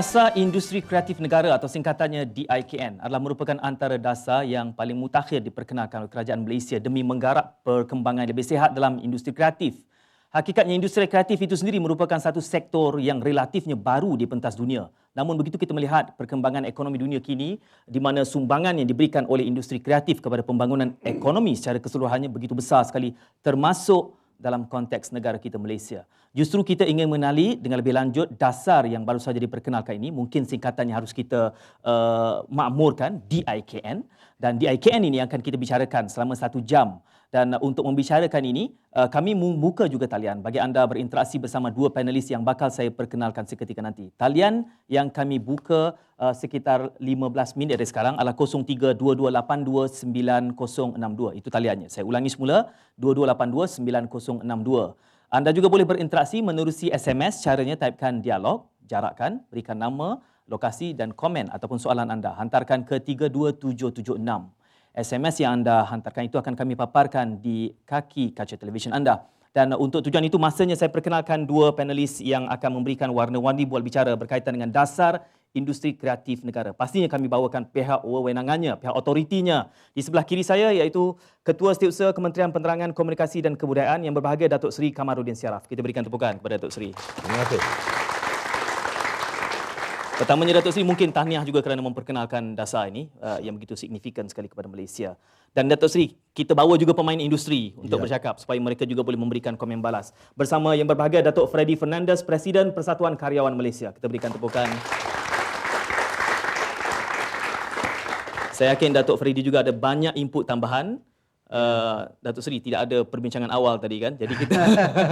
Dasar Industri Kreatif Negara atau singkatannya DIKN adalah merupakan antara dasar yang paling mutakhir diperkenalkan oleh kerajaan Malaysia demi menggarap perkembangan lebih sihat dalam industri kreatif. Hakikatnya industri kreatif itu sendiri merupakan satu sektor yang relatifnya baru di pentas dunia. Namun begitu kita melihat perkembangan ekonomi dunia kini di mana sumbangan yang diberikan oleh industri kreatif kepada pembangunan ekonomi secara keseluruhannya begitu besar sekali termasuk dalam konteks negara kita Malaysia. Justru kita ingin mengenali dengan lebih lanjut dasar yang baru saja diperkenalkan ini, mungkin singkatannya harus kita uh, makmurkan, DIKN. Dan DIKN ini akan kita bicarakan selama satu jam dan untuk membicarakan ini, uh, kami membuka juga talian bagi anda berinteraksi bersama dua panelis yang bakal saya perkenalkan seketika nanti. Talian yang kami buka uh, sekitar 15 minit dari sekarang adalah 0322829062. Itu taliannya. Saya ulangi semula, 22829062. Anda juga boleh berinteraksi menerusi SMS. Caranya typekan dialog, jarakkan, berikan nama, lokasi dan komen ataupun soalan anda. Hantarkan ke 32776. SMS yang anda hantarkan itu akan kami paparkan di kaki kaca televisyen anda. Dan untuk tujuan itu, masanya saya perkenalkan dua panelis yang akan memberikan warna-warni bual bicara berkaitan dengan dasar industri kreatif negara. Pastinya kami bawakan pihak wewenangannya, pihak otoritinya. Di sebelah kiri saya iaitu Ketua Setiausaha Kementerian Penerangan Komunikasi dan Kebudayaan yang berbahagia Datuk Seri Kamarudin Siaraf. Kita berikan tepukan kepada Datuk Seri. Terima kasih. Pertamanya Datuk Seri mungkin tahniah juga kerana memperkenalkan dasar ini uh, yang begitu signifikan sekali kepada Malaysia. Dan Datuk Seri, kita bawa juga pemain industri untuk ya. bercakap supaya mereka juga boleh memberikan komen balas. Bersama yang berbahagia Datuk Freddy Fernandez, Presiden Persatuan Karyawan Malaysia. Kita berikan tepukan. Saya yakin Datuk Freddy juga ada banyak input tambahan uh, Datuk Seri tidak ada perbincangan awal tadi kan. Jadi kita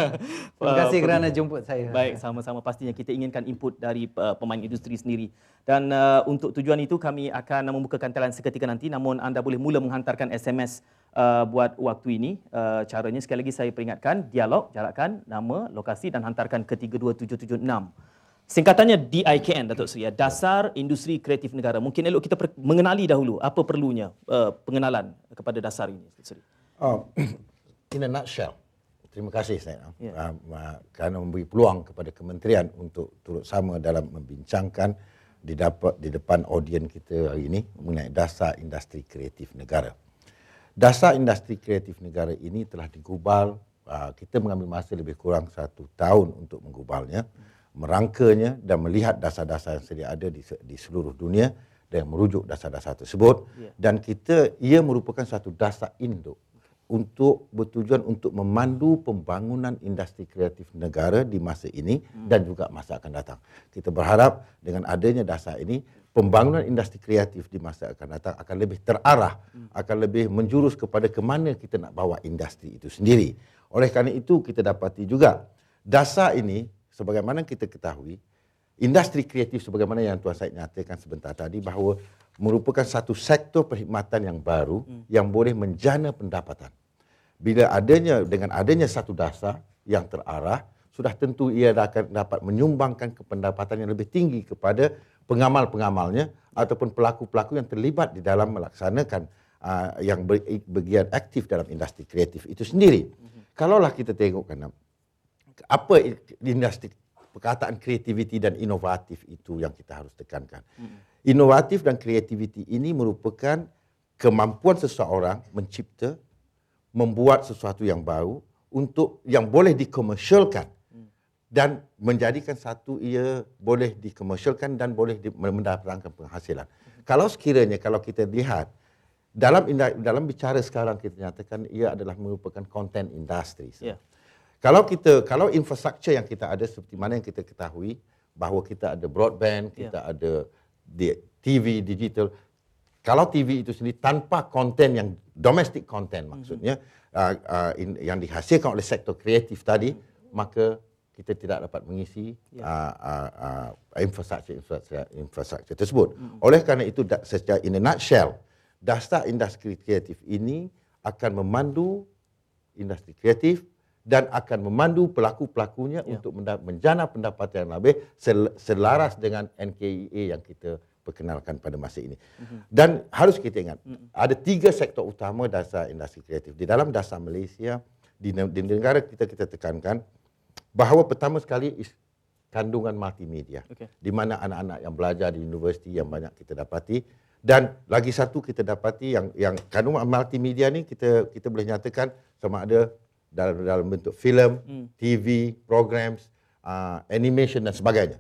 Terima kasih uh, kerana jemput saya. Baik, sama-sama pastinya kita inginkan input dari uh, pemain industri sendiri. Dan uh, untuk tujuan itu kami akan membukakan talian seketika nanti namun anda boleh mula menghantarkan SMS uh, buat waktu ini. Uh, caranya sekali lagi saya peringatkan dialog, jarakkan nama, lokasi dan hantarkan ke 32776. Singkatannya DIKN Datuk Seri, ya. Dasar Industri Kreatif Negara. Mungkin elok kita mengenali dahulu apa perlunya uh, pengenalan kepada dasar ini Datuk Seri. Oh, in a nutshell. Terima kasih saya yeah. uh, kerana memberi peluang kepada kementerian untuk turut sama dalam membincangkan di dapat di depan audien kita hari ini mengenai dasar industri kreatif negara. Dasar industri kreatif negara ini telah digubal. Uh, kita mengambil masa lebih kurang satu tahun untuk menggubalnya. Hmm merangkanya dan melihat dasar-dasar yang sedia ada di, di seluruh dunia dan merujuk dasar-dasar tersebut yeah. dan kita ia merupakan satu dasar induk untuk bertujuan untuk memandu pembangunan industri kreatif negara di masa ini hmm. dan juga masa akan datang. Kita berharap dengan adanya dasar ini pembangunan industri kreatif di masa akan datang akan lebih terarah, hmm. akan lebih menjurus kepada ke mana kita nak bawa industri itu sendiri. Oleh kerana itu kita dapati juga dasar ini sebagaimana kita ketahui, industri kreatif sebagaimana yang Tuan Syed nyatakan sebentar tadi bahawa merupakan satu sektor perkhidmatan yang baru hmm. yang boleh menjana pendapatan. Bila adanya dengan adanya satu dasar yang terarah, sudah tentu ia akan dapat menyumbangkan kependapatan yang lebih tinggi kepada pengamal-pengamalnya ataupun pelaku-pelaku yang terlibat di dalam melaksanakan uh, yang bergiat aktif dalam industri kreatif itu sendiri. Hmm. Kalaulah kita tengok kan apa industri perkataan kreativiti dan inovatif itu yang kita harus tekankan. Hmm. Inovatif dan kreativiti ini merupakan kemampuan seseorang mencipta, membuat sesuatu yang baru untuk yang boleh dikomersialkan hmm. dan menjadikan satu ia boleh dikomersialkan dan boleh mendapatkan penghasilan. Hmm. Kalau sekiranya kalau kita lihat dalam dalam bicara sekarang kita nyatakan ia adalah merupakan content industry. Yeah. Kalau kita kalau infrastruktur yang kita ada seperti mana yang kita ketahui bahawa kita ada broadband, ya. kita yeah. ada di TV digital. Kalau TV itu sendiri tanpa konten yang domestic content mhm. maksudnya mm-hmm. uh, uh, in, yang dihasilkan oleh sektor kreatif tadi, mm-hmm. maka kita tidak dapat mengisi yeah. uh, uh, uh, infrastruktur infrastruktur tersebut. Mm-hmm. Oleh kerana itu secara in a nutshell, dasar industri kreatif ini akan memandu industri kreatif dan akan memandu pelaku-pelakunya ya. untuk menjana pendapatan yang lebih selaras dengan NKEA yang kita perkenalkan pada masa ini. Mm-hmm. Dan harus kita ingat, mm-hmm. ada tiga sektor utama dasar industri kreatif. Di dalam dasar Malaysia, di, di negara kita kita tekankan bahawa pertama sekali is kandungan multimedia. Okey. Di mana anak-anak yang belajar di universiti yang banyak kita dapati dan lagi satu kita dapati yang yang kandungan multimedia ni kita kita boleh nyatakan sama ada dalam dalam bentuk filem, hmm. TV, programs, uh, animation dan sebagainya.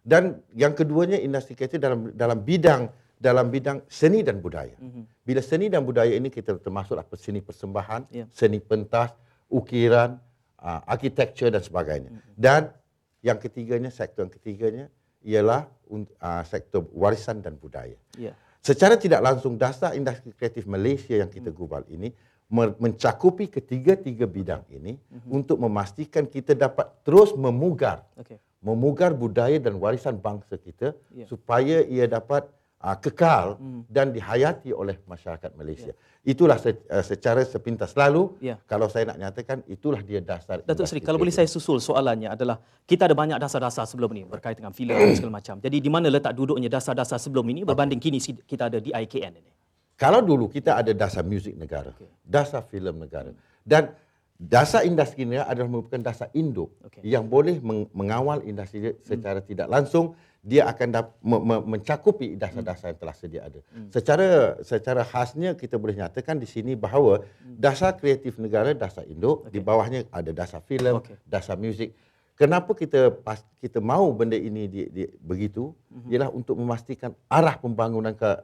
Dan yang keduanya industri kreatif dalam dalam bidang dalam bidang seni dan budaya. Mm-hmm. Bila seni dan budaya ini kita termasuklah seni persembahan, yeah. seni pentas, ukiran, uh, architecture dan sebagainya. Mm-hmm. Dan yang ketiganya, sektor yang ketiganya ialah uh, sektor warisan dan budaya. Yeah. Secara tidak langsung dasar industri kreatif Malaysia yang kita gubal ini mencakupi ketiga-tiga bidang ini mm-hmm. untuk memastikan kita dapat terus memugar okay. memugar budaya dan warisan bangsa kita yeah. supaya ia dapat uh, kekal mm. dan dihayati oleh masyarakat Malaysia. Yeah. Itulah se, uh, secara sepintas lalu yeah. kalau saya nak nyatakan itulah dia dasar. Datuk Seri, kalau boleh saya susul soalannya adalah kita ada banyak dasar-dasar sebelum ini berkait dengan filem dan segala macam. Jadi di mana letak duduknya dasar-dasar sebelum ini berbanding okay. kini kita ada di IKN ini? Kalau dulu kita ada dasar muzik negara, okay. dasar filem negara dan dasar industri ini adalah merupakan dasar induk okay. yang boleh mengawal industri secara hmm. tidak langsung dia akan dap, me, me, mencakupi dasar-dasar yang telah sedia ada. Hmm. Secara secara khasnya kita boleh nyatakan di sini bahawa hmm. dasar kreatif negara dasar induk, okay. di bawahnya ada dasar filem, okay. dasar muzik. Kenapa kita pas, kita mahu benda ini di, di, begitu? Hmm. Ialah untuk memastikan arah pembangunan ke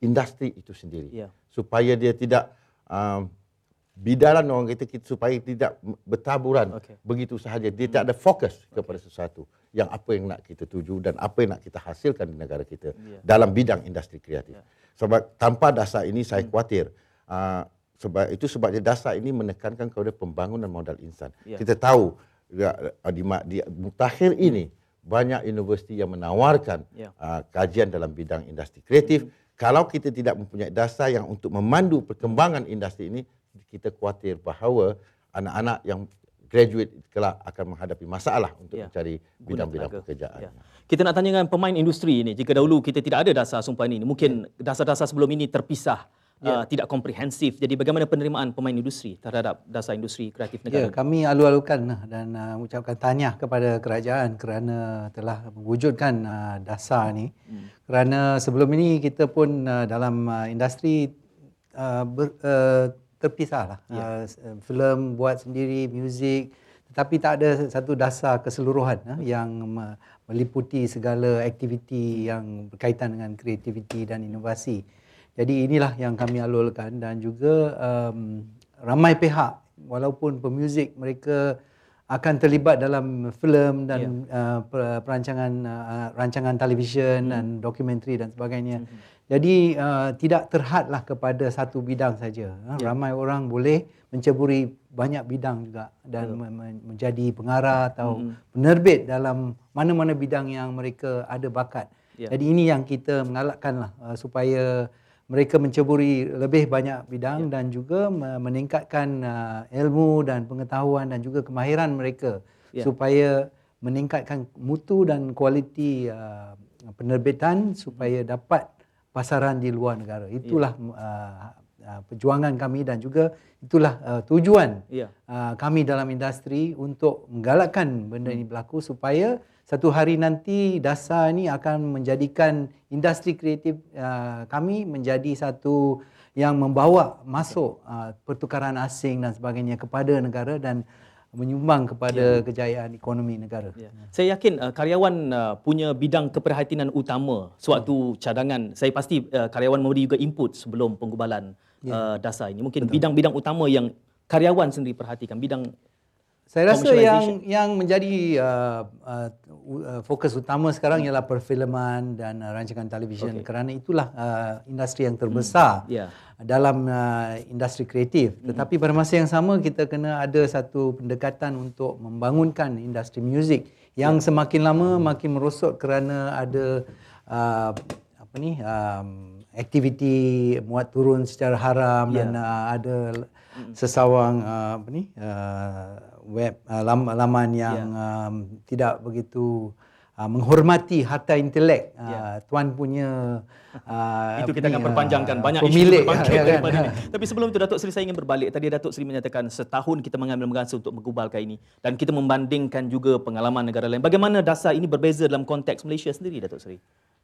industri itu sendiri. Yeah. Supaya dia tidak um, bidaran orang kita, kita supaya tidak bertaburan okay. begitu sahaja dia hmm. tak ada fokus kepada okay. sesuatu yang apa yang nak kita tuju dan apa yang nak kita hasilkan di negara kita yeah. dalam bidang industri kreatif yeah. sebab tanpa dasar ini saya hmm. khawatir uh, sebab itu sebabnya dasar ini menekankan kepada pembangunan modal insan yeah. kita tahu ya, di, di mutakhir ini banyak universiti yang menawarkan yeah. uh, kajian dalam bidang industri kreatif hmm. Kalau kita tidak mempunyai dasar yang untuk memandu perkembangan industri ini kita khawatir bahawa anak-anak yang graduate kelak akan menghadapi masalah untuk ya. mencari bidang-bidang pekerjaan. Ya. Kita nak tanya dengan pemain industri ini. Jika dahulu kita tidak ada dasar sumpah ini, mungkin dasar-dasar sebelum ini terpisah. Ya. Uh, tidak komprehensif. Jadi bagaimana penerimaan pemain industri terhadap dasar industri kreatif negara? Ya, kami alu-alukan lah dan uh, ucapkan tahniah kepada kerajaan kerana telah mewujudkan uh, dasar ini. Hmm. Kerana sebelum ini kita pun uh, dalam uh, industri uh, ber, uh, terpisah lah. Yeah. Uh, film buat sendiri, muzik, tetapi tak ada satu dasar keseluruhan uh, yang meliputi segala aktiviti yang berkaitan dengan kreativiti dan inovasi. Jadi inilah yang kami alulkan dan juga um, ramai pihak walaupun pemuzik mereka akan terlibat dalam filem dan yeah. uh, perancangan uh, rancangan televisyen mm. dan dokumentari dan sebagainya. Mm-hmm. Jadi uh, tidak terhadlah kepada satu bidang saja. Ha, ya. Ramai orang boleh menceburi banyak bidang juga dan ya. menjadi pengarah atau hmm. penerbit dalam mana-mana bidang yang mereka ada bakat. Ya. Jadi ini yang kita mengalakkanlah uh, supaya mereka menceburi lebih banyak bidang ya. dan juga meningkatkan uh, ilmu dan pengetahuan dan juga kemahiran mereka ya. supaya meningkatkan mutu dan kualiti uh, penerbitan supaya dapat pasaran di luar negara. Itulah yeah. uh, uh, perjuangan kami dan juga itulah uh, tujuan yeah. uh, kami dalam industri untuk menggalakkan benda ini berlaku supaya satu hari nanti dasar ini akan menjadikan industri kreatif uh, kami menjadi satu yang membawa masuk uh, pertukaran asing dan sebagainya kepada negara dan menyumbang kepada ya. kejayaan ekonomi negara. Ya. Saya yakin uh, karyawan uh, punya bidang keperhatian utama sewaktu ya. cadangan. Saya pasti uh, karyawan memberi juga input sebelum penggubalan ya. uh, dasar ini. Mungkin bidang-bidang utama yang karyawan sendiri perhatikan bidang saya rasa yang yang menjadi uh, uh, uh, fokus utama sekarang ialah perfilman dan uh, rancangan televisyen okay. kerana itulah uh, industri yang terbesar hmm. yeah. dalam uh, industri kreatif. Hmm. Tetapi pada masa yang sama kita kena ada satu pendekatan untuk membangunkan industri muzik yang yeah. semakin lama makin merosot kerana ada uh, apa ni um, aktiviti muat turun secara haram yeah. dan uh, ada sesawang uh, apa ni uh, web uh, laman yang yeah. um, tidak begitu uh, menghormati harta intelek uh, yeah. tuan punya uh, itu kita akan perpanjangkan banyak pemilik, isu berbangkit ya, daripada kan? ini. Tapi sebelum itu Datuk Seri saya ingin berbalik. Tadi Datuk Seri menyatakan setahun kita mengambil masa untuk menggubalkan ini dan kita membandingkan juga pengalaman negara lain. Bagaimana dasar ini berbeza dalam konteks Malaysia sendiri Datuk Seri?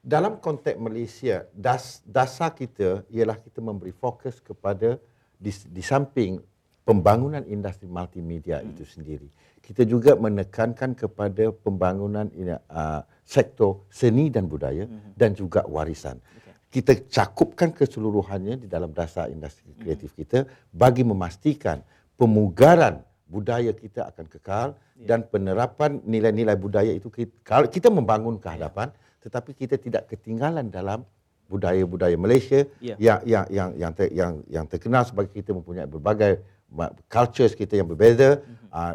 Dalam konteks Malaysia, das, dasar kita ialah kita memberi fokus kepada di, di samping pembangunan industri multimedia hmm. itu sendiri. Kita juga menekankan kepada pembangunan uh, sektor seni dan budaya hmm. dan juga warisan. Okay. Kita cakupkan keseluruhannya di dalam dasar industri hmm. kreatif kita bagi memastikan pemugaran budaya kita akan kekal yeah. dan penerapan nilai-nilai budaya itu kita, kita membangun kehadapan yeah. tetapi kita tidak ketinggalan dalam budaya-budaya Malaysia yeah. yang yang yang yang ter, yang yang terkenal sebagai kita mempunyai berbagai cultures kita yang berbeza, mm-hmm. uh,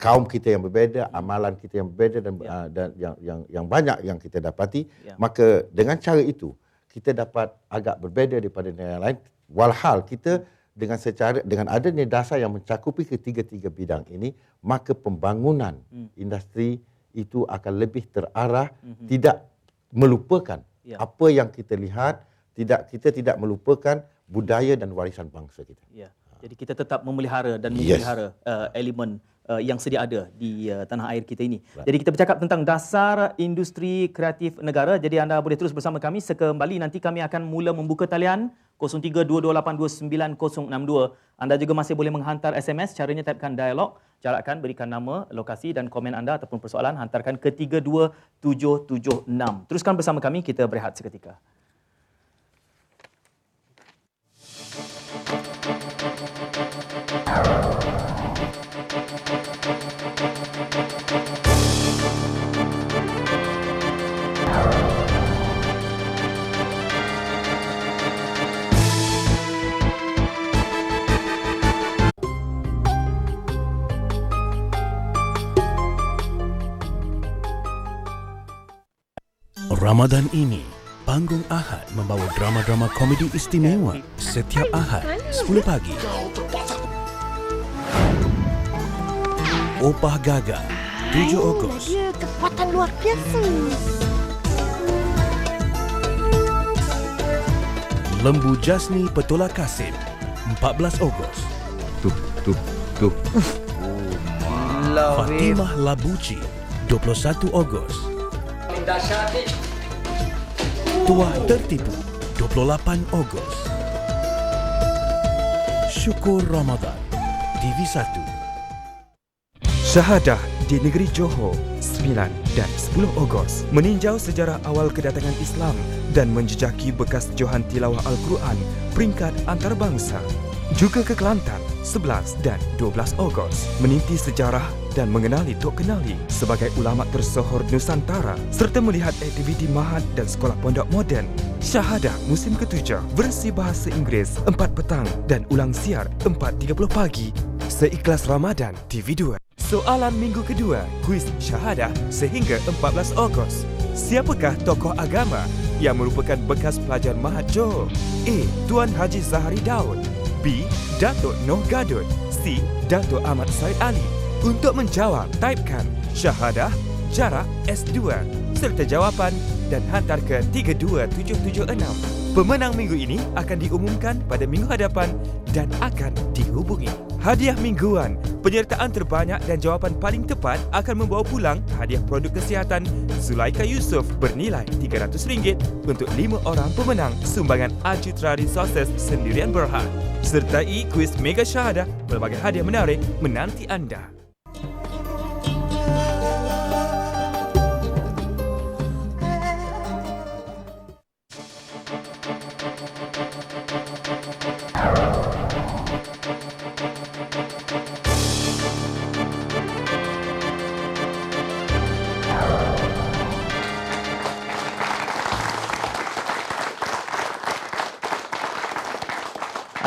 kaum kita yang berbeza, mm-hmm. amalan kita yang berbeza dan yeah. uh, dan yang yang yang banyak yang kita dapati, yeah. maka dengan cara itu kita dapat agak berbeza daripada negara lain. Walhal kita dengan secara dengan adanya dasar yang mencakupi ketiga-tiga bidang ini, maka pembangunan mm. industri itu akan lebih terarah, mm-hmm. tidak melupakan yeah. apa yang kita lihat, tidak kita tidak melupakan budaya dan warisan bangsa kita. Yeah. Jadi kita tetap memelihara dan memelihara yes. uh, elemen uh, yang sedia ada di uh, tanah air kita ini. Right. Jadi kita bercakap tentang dasar industri kreatif negara. Jadi anda boleh terus bersama kami sekembali nanti kami akan mula membuka talian 0322829062. Anda juga masih boleh menghantar SMS. Caranya typekan dialog, caratkan berikan nama, lokasi dan komen anda ataupun persoalan hantarkan ke 32776. Teruskan bersama kami kita berehat seketika. Ramadan ini, Panggung Ahad membawa drama-drama komedi istimewa setiap Ahad 10 pagi. Opah Gaga 7 Ogos. Dia kekuatan luar biasa. Lembu Jasni Petola Kasim 14 Ogos. Tuh, tuh, tuh. Oh, Fatimah Labuci 21 Ogos. Tua Tertipu 28 Ogos. Syukur Ramadan TV 1 Syahadah di negeri Johor 9 dan 10 Ogos meninjau sejarah awal kedatangan Islam dan menjejaki bekas johan tilawah Al-Quran peringkat antarabangsa. Juga ke Kelantan 11 dan 12 Ogos meninti sejarah dan mengenali Tok Kenali sebagai ulama tersohor Nusantara serta melihat aktiviti mahat dan sekolah pondok moden. Syahadah musim ketujuh versi bahasa Inggeris 4 petang dan ulang siar 4.30 pagi seikhlas Ramadan TV2. Soalan minggu kedua, kuis syahadah sehingga 14 Ogos. Siapakah tokoh agama yang merupakan bekas pelajar Mahat Johor? A. Tuan Haji Zahari Daud B. Datuk Noh Gadut C. Datuk Ahmad Said Ali Untuk menjawab, typekan syahadah jarak S2 serta jawapan dan hantar ke 32776. Pemenang minggu ini akan diumumkan pada minggu hadapan dan akan dihubungi. Hadiah mingguan, penyertaan terbanyak dan jawapan paling tepat akan membawa pulang hadiah produk kesihatan Zulaika Yusof bernilai RM300 untuk lima orang pemenang sumbangan Ajitra Resources Sendirian Berhad. Sertai kuis Mega Syahadah, berbagai hadiah menarik menanti anda.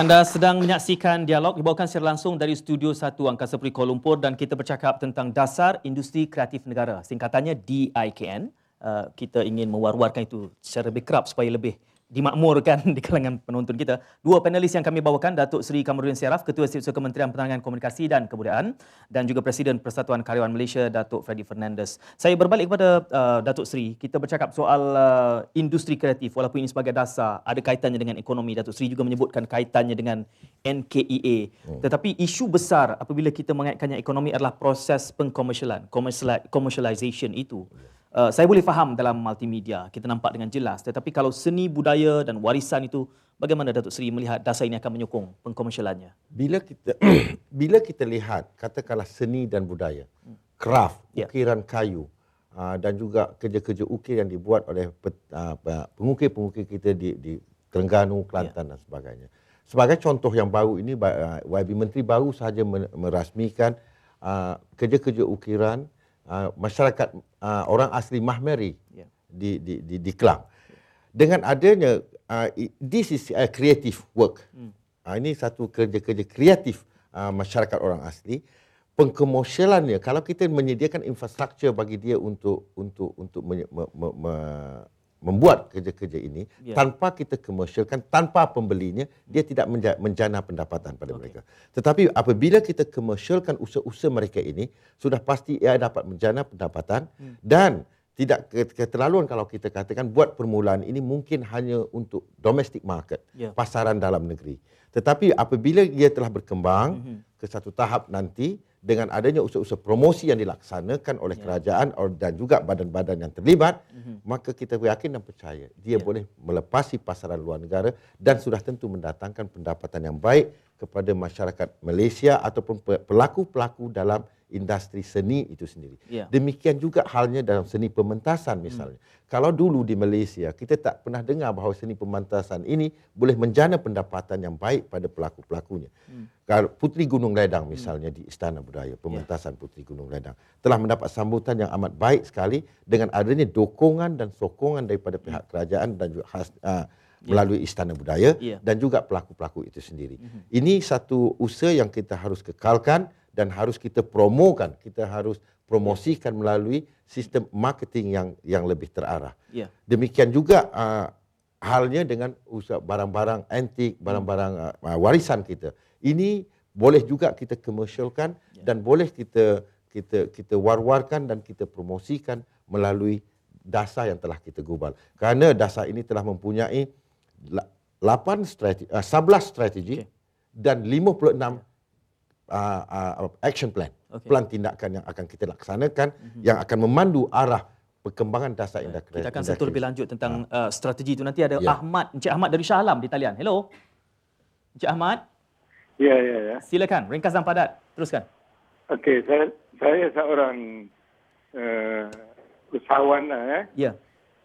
Anda sedang menyaksikan dialog dibawakan secara langsung dari Studio 1 Angkasa Puri Kuala Lumpur dan kita bercakap tentang dasar industri kreatif negara. Singkatannya DIKN. Uh, kita ingin mewar-warkan itu secara lebih kerap supaya lebih dimakmurkan di kalangan penonton kita. Dua panelis yang kami bawakan, Datuk Seri Kamarudin Siaraf, Ketua Setiausaha Kementerian Pertahanan Komunikasi dan Kebudayaan dan juga Presiden Persatuan Karyawan Malaysia, Datuk Freddy Fernandez. Saya berbalik kepada uh, Datuk Seri. Kita bercakap soal uh, industri kreatif walaupun ini sebagai dasar ada kaitannya dengan ekonomi. Datuk Seri juga menyebutkan kaitannya dengan NKEA. Hmm. Tetapi isu besar apabila kita mengaitkannya ekonomi adalah proses pengkomersialan, commercialization itu. Uh, saya boleh faham dalam multimedia, kita nampak dengan jelas. Tetapi kalau seni budaya dan warisan itu, bagaimana Datuk Seri melihat dasar ini akan menyokong pengkomersialannya? Bila kita bila kita lihat katakanlah seni dan budaya, craft, yeah. ukiran kayu uh, dan juga kerja-kerja ukir yang dibuat oleh uh, pengukir-pengukir kita di, di Terengganu, Kelantan yeah. dan sebagainya. Sebagai contoh yang baru ini, uh, YB Menteri baru sahaja merasmikan uh, kerja-kerja ukiran uh, masyarakat uh, orang asli Mahmeri yeah. di, di di di Kelang. Dengan adanya uh, this is a creative work. Hmm. Uh, ini satu kerja-kerja kreatif uh, masyarakat orang asli. Pengkomersialannya kalau kita menyediakan infrastruktur bagi dia untuk untuk untuk me, me, me, me, membuat kerja-kerja ini yeah. tanpa kita komersialkan tanpa pembelinya dia tidak menja- menjana pendapatan pada okay. mereka tetapi apabila kita komersialkan usaha-usaha mereka ini sudah pasti ia dapat menjana pendapatan hmm. dan tidak keterlaluan kalau kita katakan buat permulaan ini mungkin hanya untuk domestic market yeah. pasaran dalam negeri tetapi apabila ia telah berkembang mm-hmm. ke satu tahap nanti dengan adanya usaha-usaha promosi yang dilaksanakan oleh yeah. kerajaan dan juga badan-badan yang terlibat, mm-hmm. maka kita yakin dan percaya dia yeah. boleh melepasi pasaran luar negara dan sudah tentu mendatangkan pendapatan yang baik kepada masyarakat Malaysia ataupun pelaku-pelaku dalam industri seni itu sendiri. Yeah. Demikian juga halnya dalam seni pementasan misalnya. Hmm. Kalau dulu di Malaysia kita tak pernah dengar bahawa seni pementasan ini boleh menjana pendapatan yang baik pada pelaku-pelakunya. Hmm. Kalau Putri Gunung Ledang misalnya hmm. di Istana Budaya, pementasan yeah. Putri Gunung Ledang telah mendapat sambutan yang amat baik sekali dengan adanya dokongan dan sokongan daripada pihak hmm. kerajaan dan juga khas, uh, melalui Istana Budaya yeah. dan juga pelaku-pelaku itu sendiri. Hmm. Ini satu usaha yang kita harus kekalkan dan harus kita promokan, kita harus promosikan melalui sistem marketing yang yang lebih terarah. Yeah. Demikian juga uh, halnya dengan usaha barang-barang antik, barang-barang uh, warisan kita. Ini boleh juga kita komersialkan yeah. dan boleh kita kita kita war-warkan dan kita promosikan melalui dasar yang telah kita gubal. Kerana dasar ini telah mempunyai 8 strategi, uh, 11 strategi okay. dan 56 yeah uh, uh, action plan, okay. plan tindakan yang akan kita laksanakan mm-hmm. yang akan memandu arah perkembangan dasar industri. Kita akan sentuh lebih lanjut tentang uh, strategi itu nanti ada yeah. Ahmad, Encik Ahmad dari Shah Alam di talian. Hello. Encik Ahmad. Ya, yeah, ya, yeah, ya. Yeah. Silakan, ringkas dan padat. Teruskan. Okey, saya saya seorang uh, usahawan lah, eh. Ya. Yeah.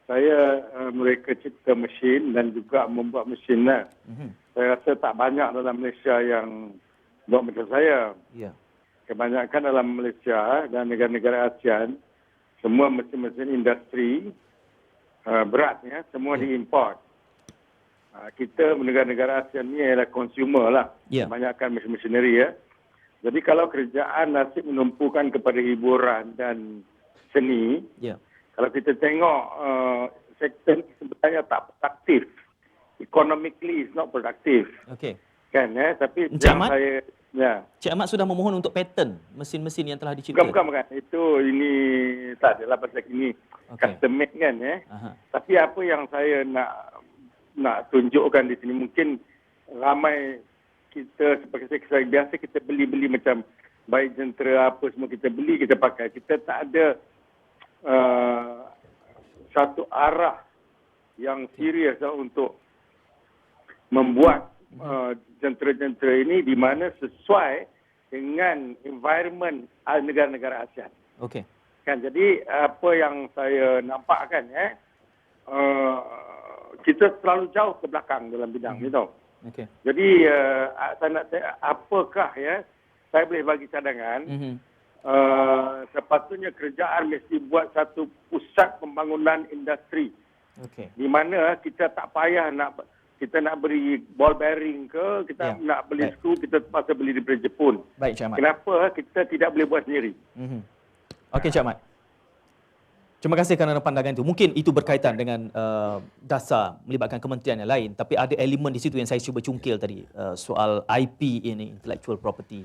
Saya uh, mereka cipta mesin dan juga membuat mesin lah. Mm-hmm. Saya rasa tak banyak dalam Malaysia yang buat macam saya. Ya. Kebanyakan dalam Malaysia dan negara-negara ASEAN, semua mesin-mesin industri uh, berat ya, semua ya. diimport. Uh, kita negara-negara ASEAN ni adalah consumer lah. Ya. Kebanyakan mesin-mesineri ya. Jadi kalau kerajaan nasib menumpukan kepada hiburan dan seni, ya. kalau kita tengok uh, sektor sebenarnya tak produktif. Economically is not productive. Okay. Kan ya, tapi yang saya Ya. Cik Ahmad sudah memohon untuk patent mesin-mesin yang telah dicipta. Bukan, bukan, bukan. Itu ini tak adalah pasal ini okay. custom made kan ya. Aha. Tapi apa yang saya nak nak tunjukkan di sini mungkin ramai kita seperti saya biasa kita beli-beli macam baik jentera apa semua kita beli kita pakai. Kita tak ada uh, satu arah yang serius untuk membuat uh, jentera-jentera ini di mana sesuai dengan environment negara-negara ASEAN. Okey. Kan jadi apa yang saya nampak kan eh uh, kita terlalu jauh ke belakang dalam bidang hmm. itu. Okey. Jadi uh, saya nak tanya apakah ya saya boleh bagi cadangan hmm. uh, sepatutnya kerajaan mesti buat satu pusat pembangunan industri. Okey. Di mana kita tak payah nak kita nak beri ball bearing ke, kita ya. nak beli Baik. skru, kita terpaksa beli di Jepun. Baik, Cik Ahmad. Kenapa kita tidak boleh buat sendiri? Mm-hmm. Okey, Cik Ahmad. Terima kasih kerana pandangan itu. Mungkin itu berkaitan dengan uh, dasar melibatkan kementerian yang lain tapi ada elemen di situ yang saya cuba cungkil tadi uh, soal IP ini intellectual property.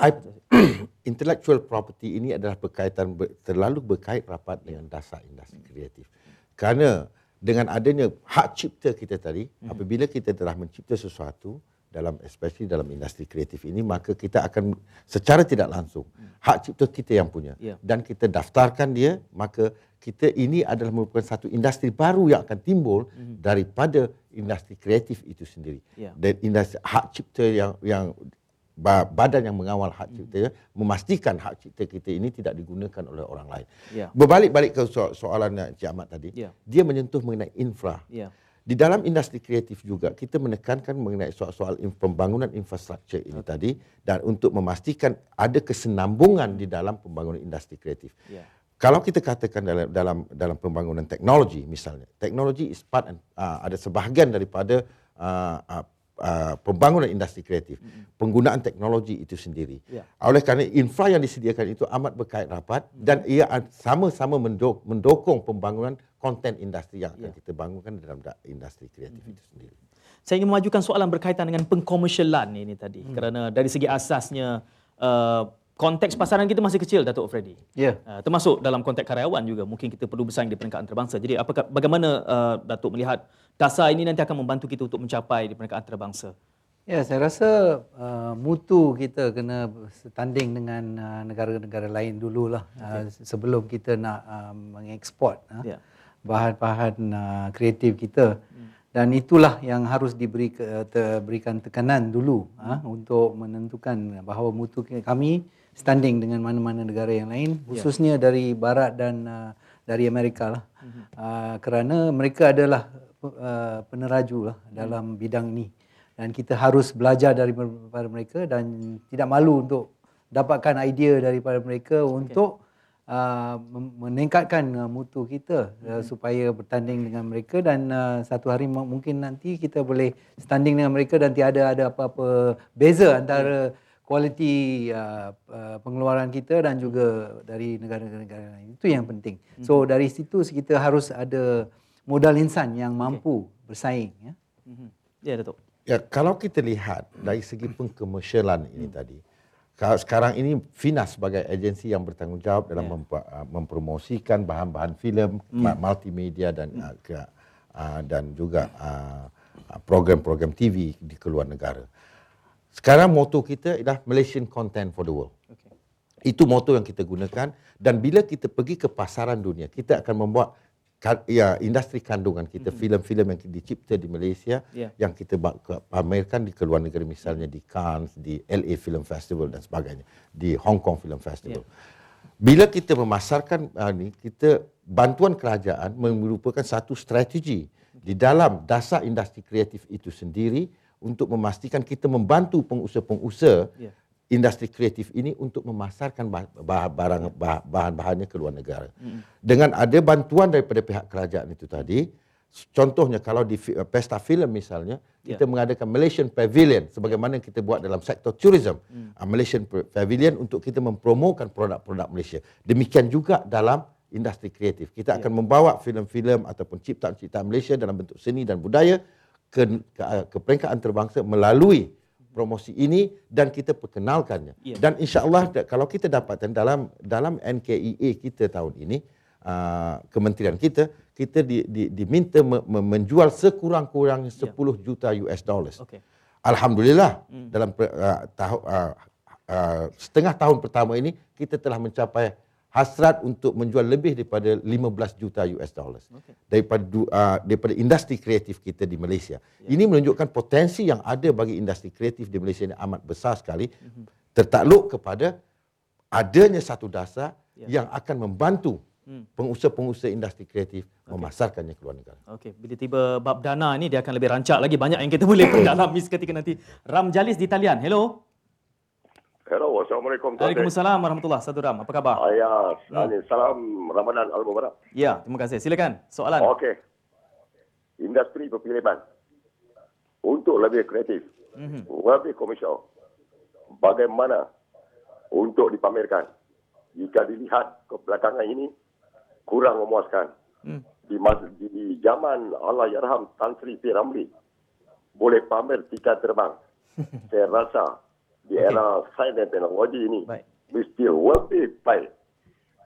I, intellectual property ini adalah berkaitan ber, terlalu berkait rapat dengan dasar industri kreatif. Kerana dengan adanya hak cipta kita tadi, hmm. apabila kita telah mencipta sesuatu, dalam especially dalam industri kreatif ini maka kita akan secara tidak langsung hak cipta kita yang punya yeah. dan kita daftarkan dia maka kita ini adalah merupakan satu industri baru yang akan timbul mm-hmm. daripada industri kreatif itu sendiri yeah. dan industri hak cipta yang yang badan yang mengawal hak cipta memastikan hak cipta kita ini tidak digunakan oleh orang lain. Yeah. Berbalik-balik ke so- soalan Cik Ahmad tadi, yeah. dia menyentuh mengenai infra. Yeah. Di dalam industri kreatif juga kita menekankan mengenai soal-soal pembangunan infrastruktur ini okay. tadi dan untuk memastikan ada kesenambungan di dalam pembangunan industri kreatif. Yeah. Kalau kita katakan dalam dalam dalam pembangunan teknologi misalnya, teknologi is part and, uh, ada sebahagian daripada uh, uh, uh, pembangunan industri kreatif, mm-hmm. penggunaan teknologi itu sendiri. Yeah. Oleh kerana infra yang disediakan itu amat berkait rapat mm-hmm. dan ia sama-sama mendukung pembangunan konten industri yang akan ya. kita bangunkan dalam industri kreatif hmm. itu sendiri. Saya ingin memajukan soalan berkaitan dengan pengkomersialan ini tadi hmm. kerana dari segi asasnya uh, konteks pasaran kita masih kecil Datuk Freddy. Ya. Yeah. Uh, termasuk dalam konteks karyawan juga mungkin kita perlu bersaing di peringkat antarabangsa. Jadi apakah bagaimana uh, Datuk melihat dasar ini nanti akan membantu kita untuk mencapai di peringkat antarabangsa? Ya, saya rasa uh, mutu kita kena setanding dengan uh, negara-negara lain dululah okay. uh, sebelum kita nak uh, mengeksport. Uh. Yeah bahan-bahan uh, kreatif kita dan itulah yang harus diberi berikan tekanan dulu uh, untuk menentukan bahawa mutu kami standing dengan mana-mana negara yang lain ya. khususnya yeah. dari barat dan uh, dari Amerika lah uh, kerana mereka adalah uh, peneraju lah dalam bidang ini dan kita harus belajar daripada mereka dan tidak malu untuk dapatkan idea daripada mereka okay. untuk uh, meningkatkan uh, mutu kita uh, supaya bertanding dengan mereka dan uh, satu hari mungkin nanti kita boleh standing dengan mereka dan tiada ada apa-apa beza antara kualiti uh, uh, pengeluaran kita dan juga dari negara-negara lain. Itu yang penting. So mm-hmm. dari situ kita harus ada modal insan yang mampu okay. bersaing ya. Mm-hmm. Ya, Datuk. Ya, kalau kita lihat dari segi pengkomersialan ini hmm. tadi, sekarang ini Finas sebagai agensi yang bertanggungjawab dalam yeah. memp- uh, mempromosikan bahan-bahan filem mm. multimedia dan mm. uh, ke, uh, dan juga uh, uh, program-program TV di keluar negara. Sekarang moto kita adalah Malaysian Content for the World. Okay. Itu moto yang kita gunakan dan bila kita pergi ke pasaran dunia, kita akan membuat ya industri kandungan kita mm-hmm. filem-filem yang dicipta di Malaysia yeah. yang kita pamerkan di keluar negeri misalnya di Cannes di LA Film Festival dan sebagainya di Hong Kong Film Festival yeah. bila kita memasarkan uh, ni kita bantuan kerajaan merupakan satu strategi di dalam dasar industri kreatif itu sendiri untuk memastikan kita membantu pengusaha-pengusaha yeah industri kreatif ini untuk memasarkan barang bahan-bahannya ke luar negara. Dengan ada bantuan daripada pihak kerajaan itu tadi, contohnya kalau di pesta filem misalnya, kita yeah. mengadakan Malaysian Pavilion sebagaimana kita buat dalam sektor tourism. Mm. Malaysian Pavilion untuk kita mempromokan produk-produk Malaysia. Demikian juga dalam industri kreatif. Kita akan yeah. membawa filem-filem ataupun ciptaan-ciptaan Malaysia dalam bentuk seni dan budaya ke, ke, ke peringkat antarabangsa melalui promosi ini dan kita perkenalkannya. Yeah. Dan insya-Allah kalau kita dapatkan dalam dalam NKEA kita tahun ini uh, kementerian kita kita di, di, diminta me, me, menjual sekurang-kurangnya 10 yeah. juta US dollars. Okay. Alhamdulillah mm. dalam uh, tahu, uh, uh, setengah tahun pertama ini kita telah mencapai hasrat untuk menjual lebih daripada 15 juta US dollars okay. daripada uh, daripada industri kreatif kita di Malaysia. Yeah. Ini menunjukkan potensi yang ada bagi industri kreatif di Malaysia ini amat besar sekali mm-hmm. tertakluk kepada adanya satu dasar yeah. yang akan membantu hmm. pengusaha-pengusaha industri kreatif okay. memasarkannya ke luar negara. Okey, bila tiba bab dana ini dia akan lebih rancak lagi banyak yang kita boleh pendalami ketika nanti. Ram Jalis di talian. Hello. Hello, Assalamualaikum. Waalaikumsalam warahmatullahi Satu Ram, apa khabar? Ah, ya, hmm. salam Ramadan Al-Mubarak. Ya, terima kasih. Silakan, soalan. Okey. Industri perfilman untuk lebih kreatif, mm-hmm. lebih komersial, bagaimana untuk dipamerkan? Jika dilihat ke belakangan ini, kurang memuaskan. Hmm. Di, mas- di zaman Allah Yarham Tan Sri P. Ramli boleh pamer tika terbang. Saya rasa di era sains dan teknologi ini Baik. we lebih baik.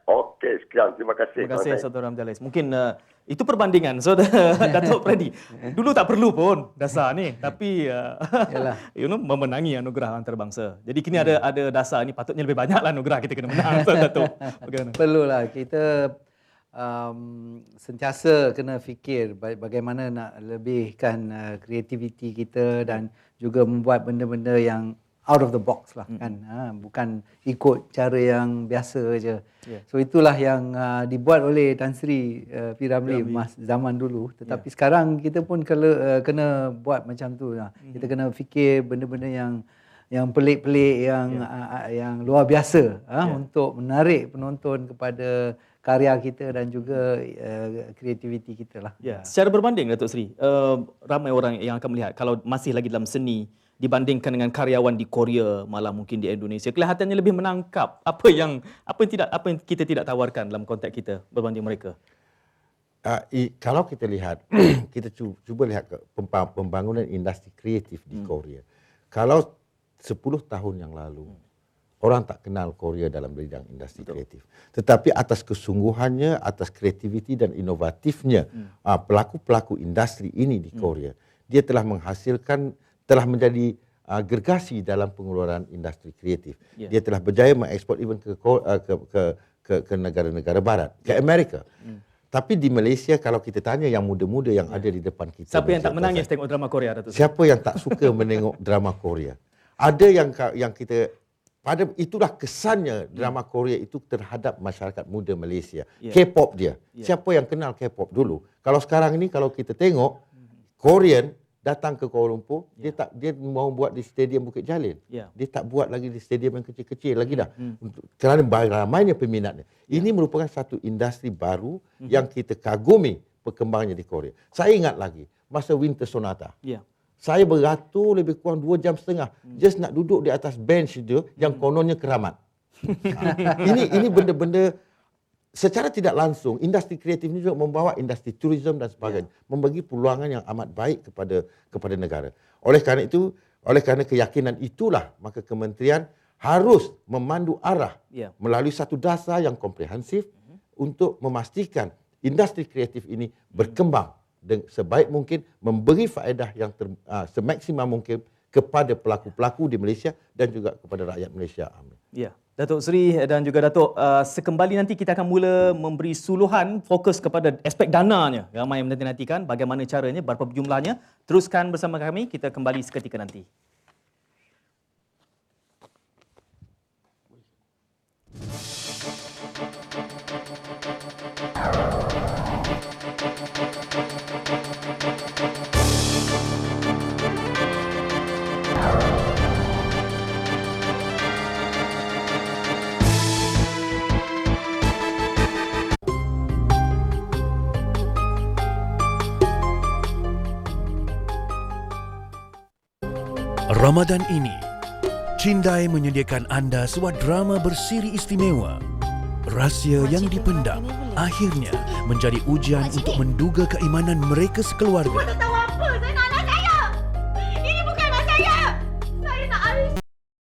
Okey, sekian. Terima kasih. Terima kasih. Saudara Ramjalis. Mungkin uh, itu perbandingan Saudara Datuk Predi. Dulu tak perlu pun dasar ni tapi uh, Yalah. you know memenangi anugerah antarabangsa. Jadi kini ada ada dasar ni patutnya lebih banyaklah anugerah kita kena menang Tuan Datuk. Bagaimana? Perlulah kita um, sentiasa kena fikir ba- bagaimana nak lebihkan uh, kreativiti kita dan juga membuat benda-benda yang out of the box lah kan. Ha, bukan ikut cara yang biasa je. Yeah. so itulah yang uh, dibuat oleh Tan Sri uh, P. Ramlee mas zaman dulu. Tetapi sekarang kita pun kena uh, kena buat macam tu lah. Kita kena fikir benda-benda yang yang pelik-pelik yang uh, yang luar biasa ah untuk menarik penonton kepada karya kita dan juga uh, kreativiti kita lah. Ya, secara berbanding Datuk Seri, uh, ramai orang yang akan melihat kalau masih lagi dalam seni dibandingkan dengan karyawan di Korea malah mungkin di Indonesia kelihatannya lebih menangkap apa yang apa yang tidak apa yang kita tidak tawarkan dalam konteks kita berbanding mereka. Uh, i, kalau kita lihat, kita cu- cuba lihat ke pembangunan industri kreatif di Korea. Kalau 10 tahun yang lalu, orang tak kenal Korea dalam bidang industri kreatif. Tetapi atas kesungguhannya, atas kreativiti dan inovatifnya uh, pelaku-pelaku industri ini di Korea, dia telah menghasilkan, telah menjadi uh, gergasi dalam pengeluaran industri kreatif. Ya. Dia telah berjaya mengekspor even ke, uh, ke, ke, ke, ke negara-negara barat, ke Amerika. Tapi di Malaysia kalau kita tanya yang muda-muda yang ada di depan kita. Siapa yang tak menangis tengok drama Korea Datuk? Siapa yang tak suka menengok drama Korea? Ada yang yang kita pada itulah kesannya drama Korea itu terhadap masyarakat muda Malaysia. Ya. K-pop dia. Siapa yang kenal K-pop dulu? Kalau sekarang ini kalau kita tengok Korean datang ke Kuala Lumpur, dia tak dia mau buat di Stadium Bukit Jalil. Ya. Dia tak buat lagi di stadium yang kecil-kecil lagi dah. Untuk, kerana ramainya peminatnya. Ini merupakan satu industri baru yang kita kagumi perkembangannya di Korea. Saya ingat lagi masa Winter Sonata. Ya. Saya beratur lebih kurang dua jam setengah just nak duduk di atas bench dia yang kononnya keramat. Ha. ini ini benda-benda secara tidak langsung industri kreatif ini juga membawa industri turisme dan sebagainya, membagi peluangan yang amat baik kepada kepada negara. Oleh kerana itu, oleh kerana keyakinan itulah maka kementerian harus memandu arah Ya. melalui satu dasar yang komprehensif untuk memastikan industri kreatif ini berkembang dan sebaik mungkin memberi faedah yang ter, uh, semaksimal mungkin kepada pelaku-pelaku di Malaysia dan juga kepada rakyat Malaysia. Amin. Ya. Datuk Seri dan juga Datuk, uh, sekembali nanti kita akan mula memberi suluhan fokus kepada aspek dananya. Ramai yang menanti-nantikan bagaimana caranya, berapa jumlahnya. Teruskan bersama kami, kita kembali seketika nanti. Ramadan ini, Cindai menyediakan anda sebuah drama bersiri istimewa. Rahsia yang dipendam akhirnya menjadi ujian untuk menduga keimanan mereka sekeluarga.